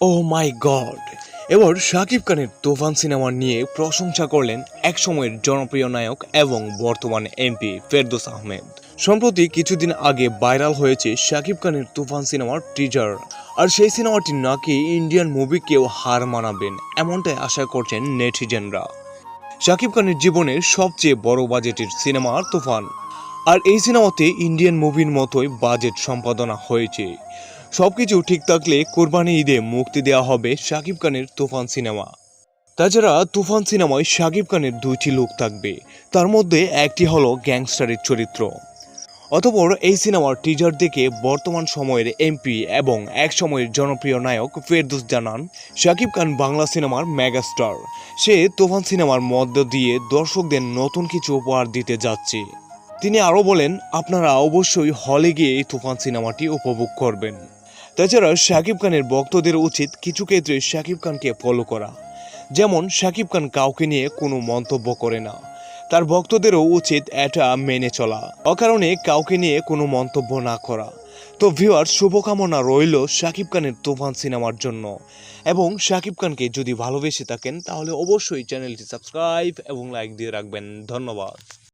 ও মাই god এবার শাকিব খানের তুফান cinema নিয়ে প্রশংসা করলেন একসময়ের জনপ্রিয় নায়ক এবং বর্তমান এমপি ফেরদৌস আহমেদ। সম্প্রতি কিছুদিন আগে ভাইরাল হয়েছে শাকিব খানের তুফান সিনেমার টিজার আর সেই সিনেমাটি নাকি ইন্ডিয়ান মুভিকেও হার মানাবেন, এমনটাই আশা করছেন নেটিজেনরা। শাকিব খানের জীবনের সবচেয়ে বড় বাজেটের সিনেমা তুফান। আর এই সিনেমাতে ইন্ডিয়ান মুভির মতোই বাজেট সম্পাদনা হয়েছে। সবকিছু ঠিক থাকলে কোরবানি ঈদে মুক্তি দেওয়া হবে শাকিব খানের তুফান সিনেমা। তাছাড়া তুফান সিনেমায় শাকিব খানের দুইটি লুক থাকবে, তার মধ্যে একটি হলো গ্যাংস্টারের চরিত্র। অতপর এই সিনেমার টিজার দেখে বর্তমান সময়ের এমপি এবং এক সময়ের জনপ্রিয় নায়ক ফেরদুস জানান, শাকিব খান বাংলা সিনেমার মেগাস্টার। সে তুফান সিনেমার মধ্য দিয়ে দর্শকদের নতুন কিছু উপহার দিতে যাচ্ছে। তিনি আরও বলেন, আপনারা অবশ্যই হলে গিয়ে এই তুফান সিনেমাটি উপভোগ করবেন। তাছাড়া শাকিব খানের ভক্তদের উচিত কিছু ক্ষেত্রে শাকিব খানকে ফলো করা। যেমন, শাকিব খান কাউকে নিয়ে কোনো মন্তব্য করে না। তার ভক্তদেরও উচিত এটা মেনে চলা। অকারণে কাউকে নিয়ে কোনো মন্তব্য না করা। তো ভিউয়ার শুভকামনা রইল শাকিব খানের তুফান সিনেমার জন্য। এবং শাকিব খানকে যদি ভালোবেসে থাকেন, তাহলে অবশ্যই চ্যানেলটি সাবস্ক্রাইব এবং লাইক দিয়ে রাখবেন। ধন্যবাদ।